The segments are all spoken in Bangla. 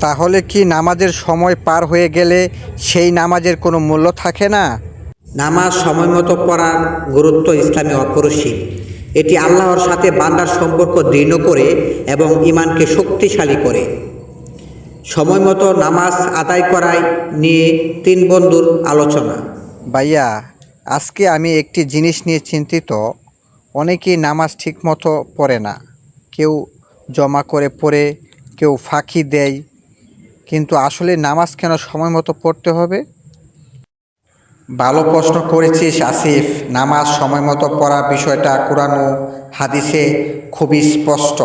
তাহলে কি নামাজের সময় পার হয়ে গেলে সেই নামাজের কোনো মূল্য থাকে না? নামাজ সময় মতো পড়ার গুরুত্ব ইসলামে অপরিসীম। এটি আল্লাহর সাথে বান্দার সম্পর্ক দৃঢ় করে এবং ইমানকে শক্তিশালী করে। সময় মতো নামাজ আদায় করায় নিয়ে তিন বন্ধুর আলোচনা। ভাইয়া আজকে আমি একটি জিনিস নিয়ে চিন্তিত। অনেকেই নামাজ ঠিকমতো পড়ে না। কেউ জমা করে পড়ে কেউ ফাঁকি দেয় কিন্তু আসলে নামাজ কেন সময় মতো পড়তে হবে? ভালো প্রশ্ন করেছিস, আসিফ। নামাজ সময় মতো পড়ার বিষয়টা কোরআন ও হাদিসে খুবই স্পষ্ট।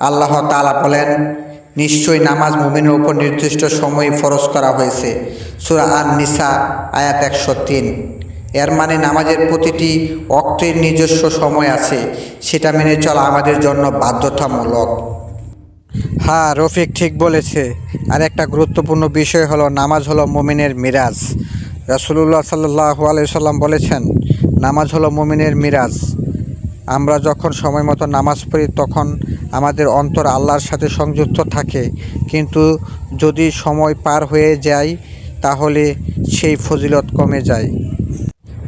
আল্লাহ তাআলা বলেন, নিশ্চয়ই নামাজ মুমিনের উপর নির্দিষ্ট সময়ে ফরজ করা হয়েছে। সূরা আন নিসা আয়াত একশো তিন। এর মানে নামাজের প্রতিটি অক্টের নিজস্ব সময় আছে। সেটা মেনে চলা আমাদের জন্য বাধ্যতামূলক। হ্যাঁ রফিক ঠিক বলেছে। আর একটা গুরুত্বপূর্ণ বিষয় হলো, নামাজ হলো মুমিনের মিরাজ। রাসুলুল্লাহ সাল্লাহ আলাইসাল্লাম বলেছেন, নামাজ হলো মুমিনের মিরাজ। আমরা যখন সময় মতো নামাজ পড়ি, তখন আমাদের অন্তর আল্লাহর সাথে সংযুক্ত থাকে। কিন্তু যদি সময় পার হয়ে যায়, তাহলে সেই ফজিলত কমে যায়।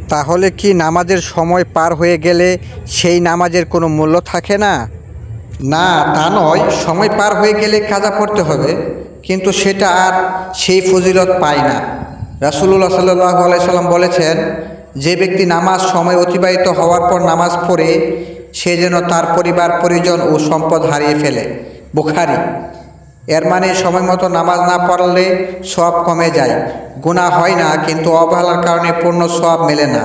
তাহলে কি নামাজের সময় পার হয়ে গেলে সেই নামাজের কোনো মূল্য থাকে না? না, তা নয়, সময় পার হয়ে গেলে কাজা পড়তে হবে, কিন্তু সেটা আর সেই ফজিলত পায় না। রাসুল্লাহ সাল্লাহ আলাইসাল্লাম বলেছেন, যে ব্যক্তি নামাজ সময় অতিবাহিত হওয়ার পর নামাজ পড়ে, সে যেন তার পরিবার, পরিজন ও সম্পদ হারিয়ে ফেলে। বুখারি। এর মানে সময় মতো নামাজ না পড়লে সব কমে যায়। গুণা হয় না, কিন্তু অবহেলার কারণে পূর্ণ সব মেলে না।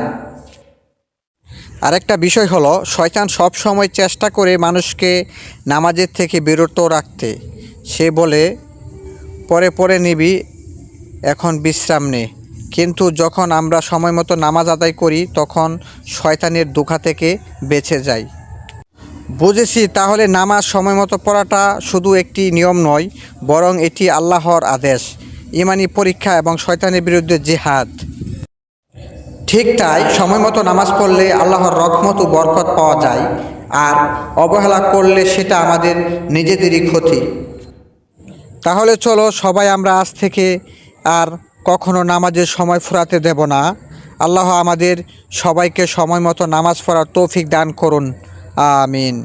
আরেকটা বিষয় হলো, শয়তান সব সময় চেষ্টা করে মানুষকে নামাজের থেকে বিরত রাখতে। সে বলে, পরে পরে নিবি, এখন বিশ্রাম নে। কিন্তু যখন আমরা সময় মতো নামাজ আদায় করি, তখন শয়তানের দুঃখা থেকে বেঁচে যাই। বুঝেছি, তাহলে নামাজ সময় মতো পড়াটা শুধু একটি নিয়ম নয়, বরং এটি আল্লাহর আদেশ। ইমানি পরীক্ষা এবং শয়তানের বিরুদ্ধে জিহাদ। ঠিক তাই সময় মতো নামাজ পড়লে আল্লাহর রহমত ও বরকত পাওয়া যায়, আর অবহেলা করলে সেটা আমাদের নিজেদেরই ক্ষতি। তাহলে চলো সবাই আমরা আজ থেকে আর কখনো নামাজের সময় ফুরাতে দেব না। আল্লাহ আমাদের সবাইকে সময় মতো নামাজ পড়ার তৌফিক দান করুন। আমিন।